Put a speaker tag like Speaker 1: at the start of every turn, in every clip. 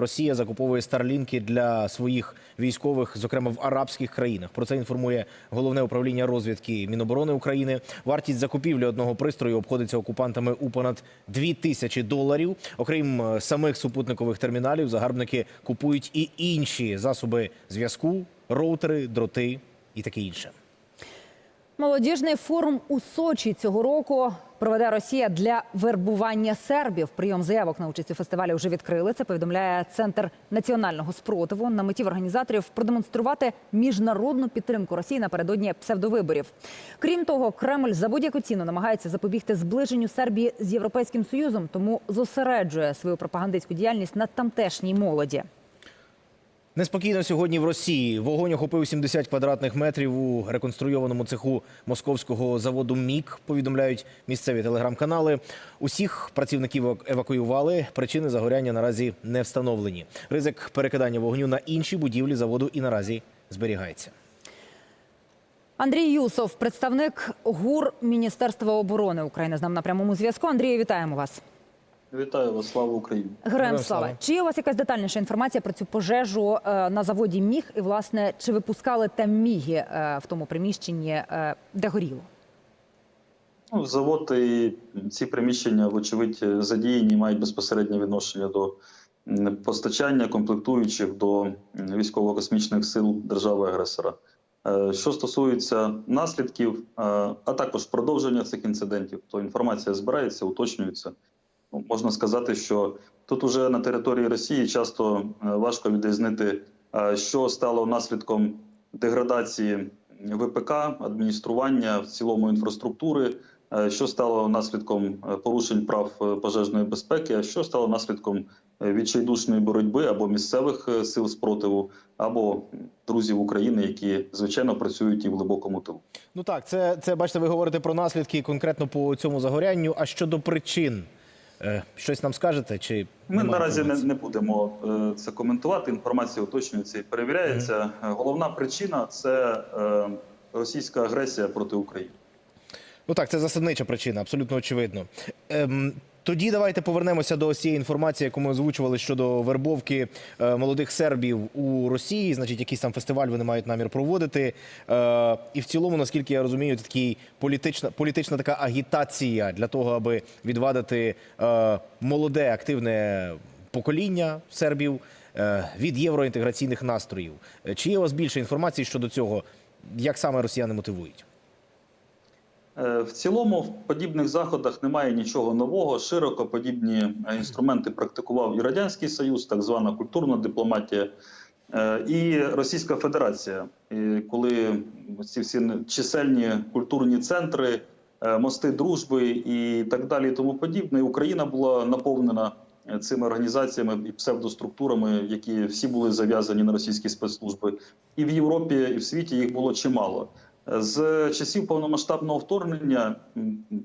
Speaker 1: Росія закуповує старлінки для своїх військових, зокрема в арабських країнах. Про це інформує головне управління розвідки Міноборони України. Вартість закупівлі одного пристрою обходиться окупантами у понад 2 тисячі доларів. Окрім е, самих супутникових терміналів, загарбники купують і інші засоби зв'язку, роутери, дроти і таке інше.
Speaker 2: Молодіжний форум у Сочі цього року проведе Росія для вербування сербів. Прийом заявок на участь у фестивалі вже відкрили. Це повідомляє центр національного спротиву. На меті організаторів продемонструвати міжнародну підтримку Росії напередодні псевдовиборів. Крім того, Кремль за будь-яку ціну намагається запобігти зближенню Сербії з Європейським Союзом, тому зосереджує свою пропагандистську діяльність на тамтешній молоді.
Speaker 1: Неспокійно сьогодні в Росії. Вогонь охопив 70 квадратних метрів у реконструйованому цеху московського заводу МІК. Повідомляють місцеві телеграм-канали. Усіх працівників евакуювали. Причини загоряння наразі не встановлені. Ризик перекидання вогню на інші будівлі заводу і наразі зберігається.
Speaker 2: Андрій Юсов, представник ГУР Міністерства оборони України, з нами на прямому зв'язку. Андрію, вітаємо вас.
Speaker 3: Вітаю вас, слава Україні.
Speaker 2: Героям слава. Чи є у вас якась детальніша інформація про цю пожежу е, на заводі Міг? І власне чи випускали там міги е, в тому приміщенні, е, де горіло?
Speaker 3: Ну, завод і ці приміщення, вочевидь, задіяні, мають безпосереднє відношення до постачання комплектуючих до військово-космічних сил держави-агресора. Що стосується наслідків, а також продовження цих інцидентів, то інформація збирається, уточнюється. Ну, можна сказати, що тут уже на території Росії часто е, важко відрізнити, е, що стало наслідком деградації ВПК, адміністрування в цілому інфраструктури, е, що стало наслідком порушень прав пожежної безпеки, а що стало наслідком відчайдушної боротьби або місцевих сил спротиву, або друзів України, які звичайно працюють і в глибокому тилу.
Speaker 1: Ну так, це, це бачите, ви говорите про наслідки конкретно по цьому загорянню. А щодо причин, щось нам скажете? Чи
Speaker 3: Ми наразі не, не будемо е, це коментувати. Інформація уточнюється і перевіряється. Е, Головна причина це е, російська агресія проти України.
Speaker 1: Ну так, це засаднича причина, абсолютно очевидно. Ем, тоді давайте повернемося до цієї інформації, яку ми озвучували щодо вербовки е, молодих сербів у Росії. Значить, якийсь там фестиваль вони мають намір проводити. Е, і в цілому, наскільки я розумію, це такий політична, політична така агітація для того, аби відвадити е, молоде активне покоління сербів від євроінтеграційних настроїв. Чи є у вас більше інформації щодо цього? Як саме росіяни мотивують?
Speaker 3: Е, В цілому в подібних заходах немає нічого нового. Широко подібні е, інструменти практикував і Радянський Союз, так звана культурна дипломатія, е, і Російська Федерація. Коли ці всі чисельні культурні центри, мости дружби і так далі, і тому подібне, Україна була наповнена цими організаціями і псевдоструктурами, які всі були зав'язані на російські спецслужби. І в Європі, і в світі їх було чимало. З часів повномасштабного вторгнення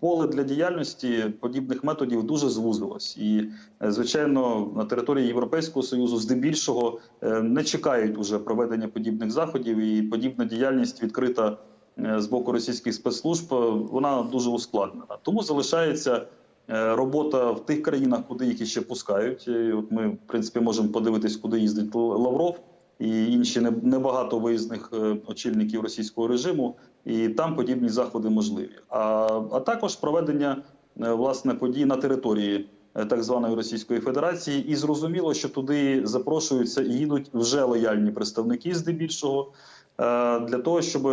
Speaker 3: поле для діяльності подібних методів дуже звузилось, і е, звичайно на території Європейського союзу здебільшого е, не чекають уже проведення подібних заходів, і подібна діяльність відкрита е, з боку російських спецслужб. Вона дуже ускладнена. Тому залишається робота в тих країнах, куди їх іще пускають. І От ми, в принципі, можемо подивитись, куди їздить Лавров і інші не- небагато виїзних е, очільників російського режиму, і там подібні заходи можливі. А, а також проведення е, власне подій на території е, так званої Російської Федерації, і зрозуміло, що туди запрошуються і їдуть вже лояльні представники, здебільшого. Для того щоб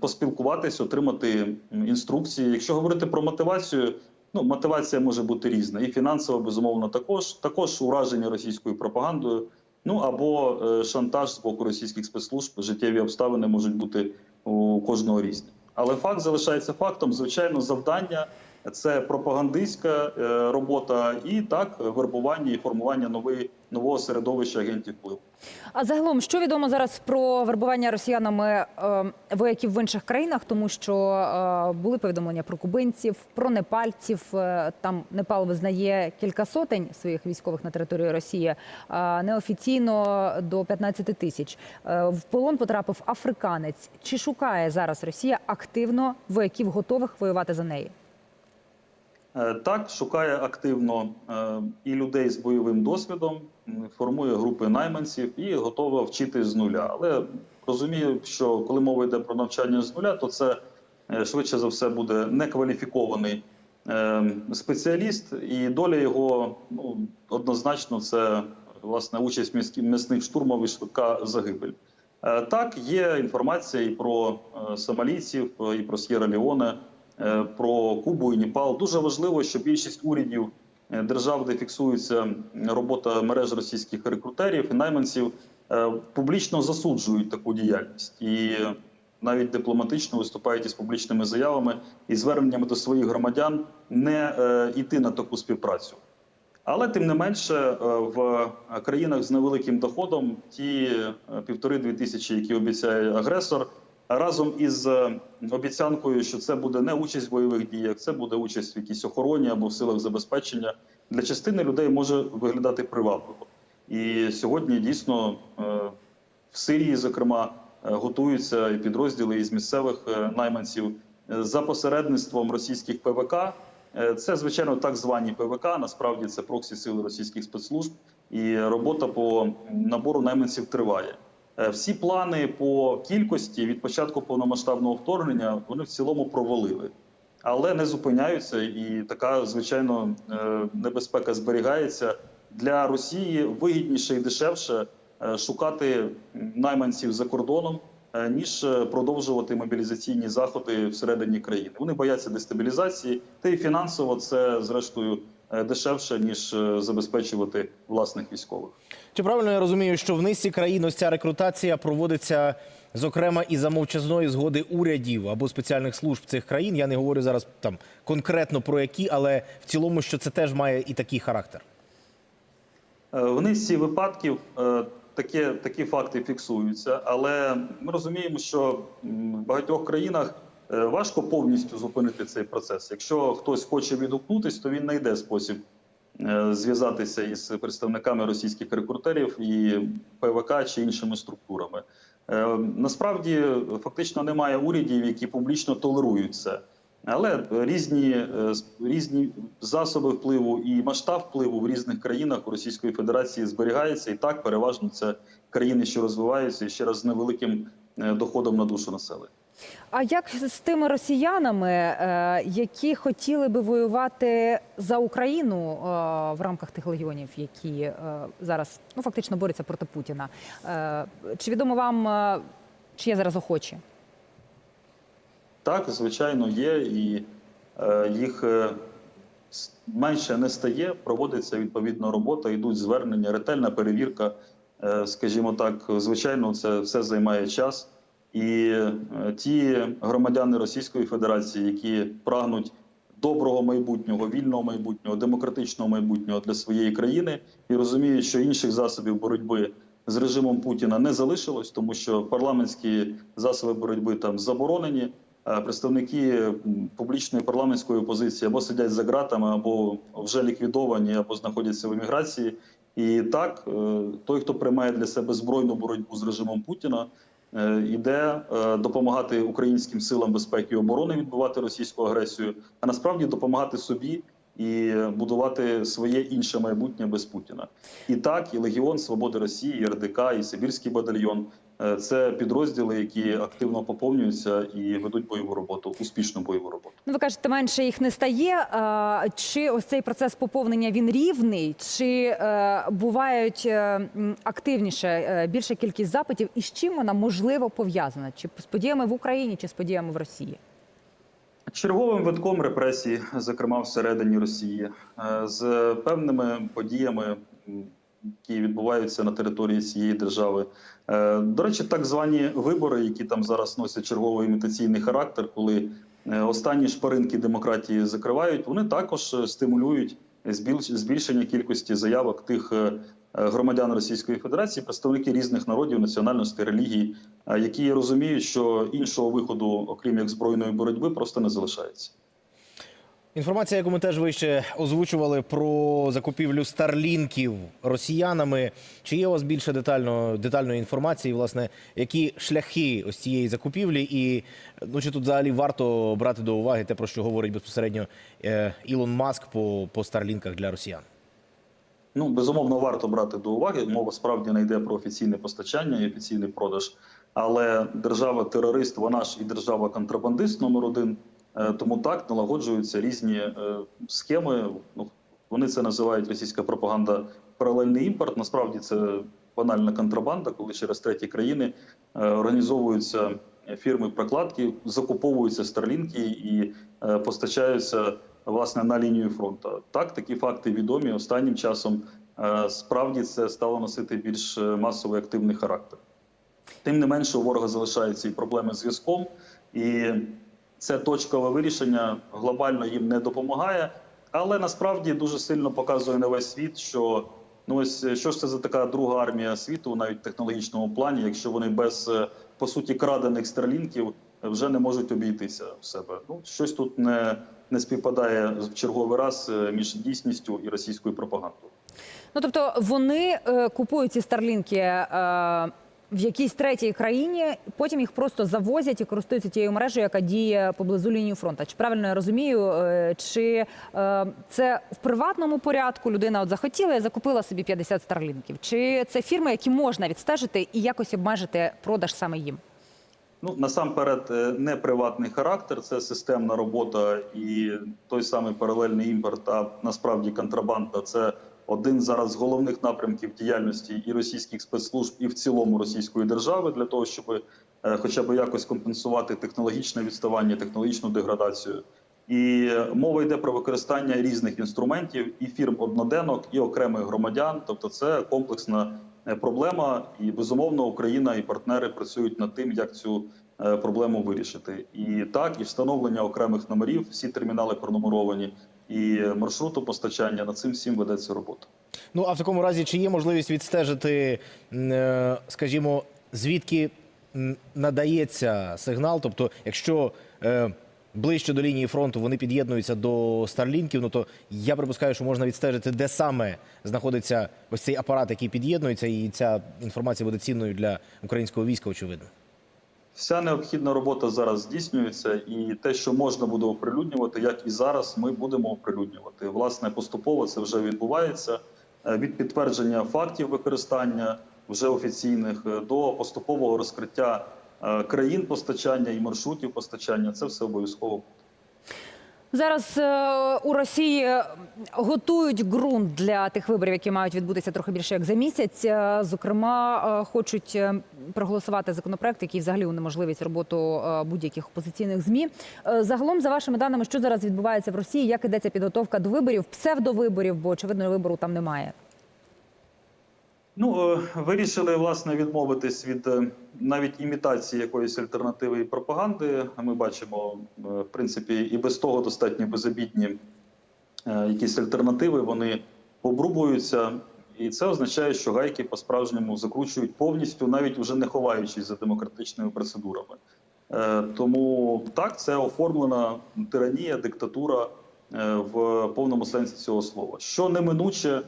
Speaker 3: поспілкуватись, отримати інструкції. Якщо говорити про мотивацію, ну мотивація може бути різна, і фінансова, безумовно, також також ураження російською пропагандою. Ну або е, шантаж з боку російських спецслужб, життєві обставини можуть бути у кожного різні. Але факт залишається фактом. Звичайно, завдання це пропагандистська е, робота і так вербування і формування нової нового середовища агентів впливу.
Speaker 2: А загалом, що відомо зараз про вербування росіянами е, вояків в інших країнах, тому що е, були повідомлення про кубинців, про непальців. Там Непал визнає кілька сотень своїх військових на території Росії, неофіційно до 15 тисяч. В полон потрапив африканець. Чи шукає зараз Росія активно вояків готових воювати за неї?
Speaker 3: Е, Так, шукає активно е, і людей з бойовим досвідом, формує групи найманців і готова вчити з нуля. Але розумію, що коли мова йде про навчання з нуля, то це е, швидше за все буде некваліфікований спеціаліст, і доля його ну, однозначно це власне участь в м'ясних штурмах і швидка загибель. Так, є інформація і про сомалійців, і про С'єра Леоне, е, про Кубу і Непал. Дуже важливо, що більшість урядів е, держав, де фіксується робота мереж російських рекрутерів і найманців, е, публічно засуджують таку діяльність і навіть дипломатично виступають із публічними заявами і зверненнями до своїх громадян не е, йти на таку співпрацю. Але тим не менше, е, в країнах з невеликим доходом ті е, півтори-дві тисячі, які обіцяє агресор, разом із е, обіцянкою, що це буде не участь в бойових діях, це буде участь в якійсь охороні або в силах забезпечення, для частини людей може виглядати привабливо. І сьогодні дійсно е, в Сирії, зокрема, е, готуються і підрозділи із місцевих найманців за посередництвом російських ПВК. Це звичайно так звані ПВК. Насправді це проксі сили російських спецслужб, і робота по набору найманців триває. Е, Всі плани по кількості від початку повномасштабного вторгнення вони в цілому провалили, але не зупиняються, і така звичайно е, небезпека зберігається для Росії вигідніше і дешевше е, шукати найманців за кордоном, ніж продовжувати мобілізаційні заходи всередині країни. Вони бояться дестабілізації, та й фінансово це зрештою дешевше ніж е, забезпечувати власних військових.
Speaker 1: Чи правильно я розумію, що в низці країн ось ця рекрутація проводиться зокрема і за мовчазної згоди урядів або спеціальних служб цих країн? Я не говорю зараз там конкретно про які, але в цілому, що це теж має і такий характер.
Speaker 3: Е, В низці випадків е, таке, такі факти фіксуються, але ми розуміємо, що в багатьох країнах е, важко повністю зупинити цей процес. Якщо хтось хоче відгукнутись, то він знайде спосіб е, зв'язатися із представниками російських рекрутерів і ПВК чи іншими структурами. Е, Насправді фактично немає урядів, які публічно толерують це. Але різні, е, різні засоби впливу і масштаб впливу в різних країнах у Російської Федерації зберігається і так переважно це країни, що розвиваються ще раз з невеликим е, доходом на душу населення.
Speaker 2: А як з тими росіянами, е, які хотіли би воювати за Україну е, в рамках тих легіонів, які е, зараз ну фактично борються проти Путіна? Чи відомо вам, чи є зараз охочі?
Speaker 3: Так, звичайно, є, і їх менше не стає. Проводиться відповідна робота, йдуть звернення, ретельна перевірка. Скажімо так, звичайно, це все займає час. І е, ті громадяни Російської Федерації, які прагнуть доброго майбутнього, вільного майбутнього, демократичного майбутнього для своєї країни, і розуміють, що інших засобів боротьби з режимом Путіна не залишилось, тому що парламентські засоби боротьби там заборонені. Е, Представники публічної парламентської опозиції або сидять за ґратами, або вже ліквідовані, або знаходяться в еміграції. І так, е, той, хто приймає для себе збройну боротьбу з режимом Путіна, е, іде е, допомагати українським силам безпеки і оборони відбувати російську агресію, а насправді допомагати собі і будувати своє інше майбутнє без Путіна. І так, і Легіон Свободи Росії, і РДК, і Сибірський батальйон е, це підрозділи, які активно поповнюються і ведуть бойову роботу, успішну бойову роботу.
Speaker 2: Ну, ви кажете, менше їх не стає. Е, Чи ось цей процес поповнення він рівний, чи е, бувають е, активніше е, більша кількість запитів, і з чим вона можливо пов'язана? Чи з подіями в Україні, чи з подіями в Росії?
Speaker 3: Черговим витком репресій, зокрема всередині Росії, е, з певними подіями, які відбуваються на території цієї держави. Е, До речі, так звані вибори, які там зараз носять черговий імітаційний характер, коли е, останні шпаринки демократії закривають, вони також е, стимулюють збільшення кількості заявок тих громадян Російської Федерації, представники різних народів, національностей, релігій, які розуміють, що іншого виходу, окрім як збройної боротьби, просто не залишається.
Speaker 1: Інформація, яку ми теж вище озвучували про закупівлю старлінків росіянами. Чи є у вас більше детально, детальної інформації, власне, які шляхи ось цієї закупівлі, і ну чи тут взагалі варто брати до уваги те, про що говорить безпосередньо е, Ілон Маск по, по старлінках для росіян?
Speaker 3: Ну, безумовно, варто брати до уваги. Мова справді не йде про офіційне постачання і офіційний продаж. Але держава-терорист, вона ж і держава-контрабандист номер один. Е, Тому так налагоджуються різні е, схеми. Ну, вони це називають російська пропаганда паралельний імпорт. Насправді це банальна контрабанда, коли через треті країни е, організовуються фірми прокладки, закуповуються старлінки і постачаються власне на лінію фронту. Так, такі факти відомі. Останнім часом справді це стало носити більш масовий активний характер. Тим не менше, у ворога залишаються і проблеми з зв'язком, і це точкове вирішення глобально їм не допомагає. Але насправді дуже сильно показує на весь світ, що ну ось е, що ж це за така друга армія світу, навіть в технологічному плані, якщо вони без е, по суті крадених старлінків вже не можуть обійтися в себе. Ну щось тут не, не співпадає в черговий раз е, між дійсністю і російською пропагандою.
Speaker 2: Ну тобто вони е, купують ці старлінки е, в якійсь третій країні, потім їх просто завозять і користуються тією мережею, яка діє поблизу лінії фронту. Чи правильно я розумію, е, чи е, це в приватному порядку людина от захотіла і закупила собі 50 старлінків? Чи це фірми, які можна відстежити і якось обмежити продаж саме їм?
Speaker 3: Ну насамперед, е, не приватний характер, це системна робота і той самий паралельний імпорт, а насправді контрабанда це один зараз з головних напрямків діяльності і російських спецслужб, і в цілому російської держави для того, щоб е, хоча б якось компенсувати технологічне відставання, технологічну деградацію. І мова йде про використання різних інструментів і фірм одноденок, і окремих громадян. Тобто, це комплексна е, проблема, і безумовно Україна і партнери працюють над тим, як цю е, проблему вирішити. І так, і встановлення окремих номерів, всі термінали пронумеровані, і маршруту постачання над цим всім ведеться робота.
Speaker 1: Ну а в такому разі, чи є можливість відстежити, е, скажімо, звідки надається сигнал? Тобто, якщо е, ближче до лінії фронту вони під'єднуються до старлінків, ну то я припускаю, що можна відстежити, де саме знаходиться ось цей апарат, який під'єднується, і ця інформація буде цінною для українського війська, очевидно.
Speaker 3: Вся необхідна робота зараз здійснюється, і те, що можна буде оприлюднювати, як і зараз, ми будемо оприлюднювати. Власне, поступово це вже відбувається Е, від підтвердження фактів використання вже офіційних е, до поступового розкриття е, країн постачання і маршрутів постачання. Це все обов'язково.
Speaker 2: Зараз е, у Росії е, готують ґрунт для тих виборів, які мають відбутися трохи більше як за місяць. Е, Зокрема, хочуть проголосувати законопроект, який взагалі унеможливить роботу будь-яких опозиційних змі. Загалом, за вашими даними, що зараз відбувається в Росії, як ідеться підготовка до виборів, псевдовиборів, бо очевидно вибору там немає.
Speaker 3: Ну, е, вирішили власне відмовитись від е, навіть імітації якоїсь альтернативи і пропаганди. Ми бачимо, е, в принципі, і без того достатньо безобідні якісь альтернативи. Вони обрубуються, і це означає, що гайки по-справжньому закручують повністю, навіть вже не ховаючись за демократичними процедурами. Тому так, це оформлена тиранія, диктатура в повному сенсі цього слова, що неминуче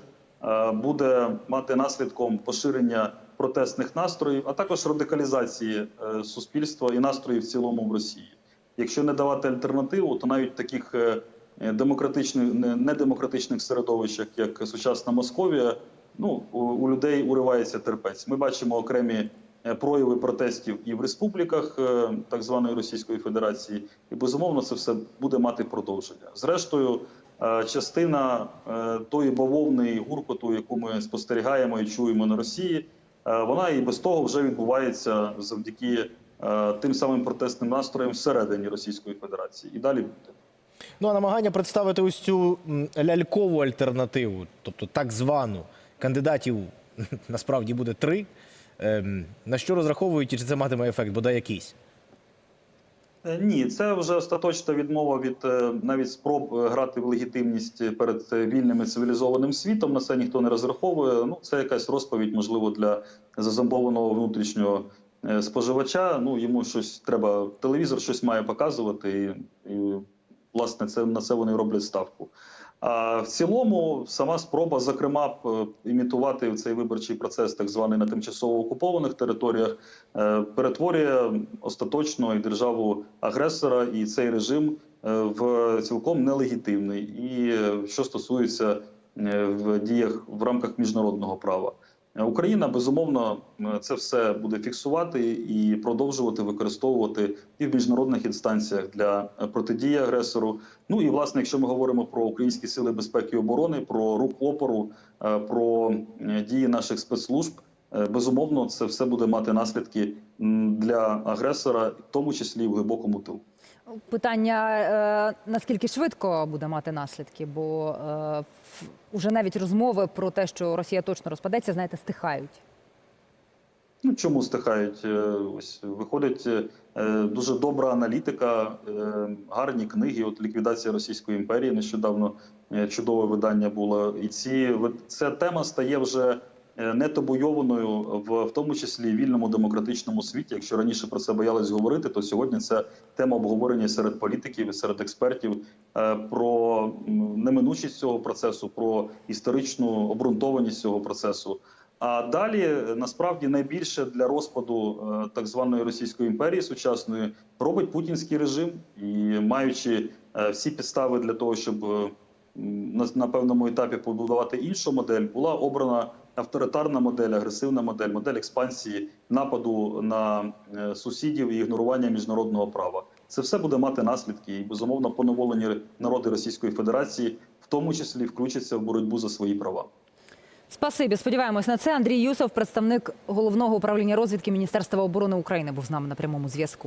Speaker 3: буде мати наслідком поширення протестних настроїв, а також радикалізації е, суспільства і настроїв в цілому в Росії. Якщо не давати альтернативу, то навіть таких е, демократичних недемократичних середовищах, як сучасна Московія, ну у, людей уривається терпець. Ми бачимо окремі е, прояви протестів і в республіках е, так званої Російської Федерації, і безумовно це все буде мати продовження. Зрештою, е, частина е, тої бавовни і гуркоту, яку ми спостерігаємо і чуємо на Росії, е, вона і без того вже відбувається завдяки е, тим самим протестним настроям всередині Російської Федерації. І далі буде.
Speaker 1: Ну а намагання представити ось цю лялькову альтернативу, тобто так звану кандидатів насправді буде три. Ем, на що розраховують і чи це матиме ефект, бодай якийсь?
Speaker 3: Е, Ні, це вже остаточна відмова від е, навіть спроб е, грати в легітимність перед вільним і цивілізованим світом. На це ніхто не розраховує. Ну, це якась розповідь, можливо, для зазомбованого внутрішнього споживача. Ну йому щось треба. Телевізор щось має показувати, і, і власне це на це вони роблять ставку. А в цілому, сама спроба, зокрема, імітувати цей виборчий процес, так званий на тимчасово окупованих територіях, е, перетворює остаточно і державу агресора і цей режим е, в цілком нелегітимний. І е, що стосується в діях в рамках міжнародного права. Е, Україна безумовно е, це все буде фіксувати і продовжувати використовувати і в міжнародних інстанціях для е, протидії агресору. Ну і власне, якщо ми говоримо про українські сили безпеки і оборони, про рух опору, про дії наших спецслужб, безумовно, це все буде мати наслідки для агресора, в тому числі в глибокому тилу.
Speaker 2: Питання е, наскільки швидко буде мати наслідки, бо е, в- уже навіть розмови про те, що Росія точно розпадеться, знаєте, стихають.
Speaker 3: Ну чому стихають? Е, Ось виходить е, дуже добра аналітика, е, гарні книги. От ліквідація Російської імперії нещодавно е, чудове видання було. І ці ця тема стає вже е, не табуйованою в, в тому числі вільному демократичному світі. Якщо раніше про це боялись говорити, то сьогодні це тема обговорення серед політиків і серед експертів е, про неминучість цього процесу, про історичну обґрунтованість цього процесу. А далі е, насправді найбільше для розпаду е, так званої Російської імперії сучасної робить путінський режим, і маючи е, всі підстави для того, щоб е, на певному етапі побудувати іншу модель, була обрана авторитарна модель, агресивна модель, модель експансії, нападу на е, сусідів і ігнорування міжнародного права. Це все буде мати наслідки, і безумовно поневолені народи Російської Федерації, в тому числі включаться в боротьбу за свої права.
Speaker 2: Спасибі, сподіваємось на це. Андрій Юсов, представник головного управління розвідки Міністерства оборони України, був з нами на прямому зв'язку.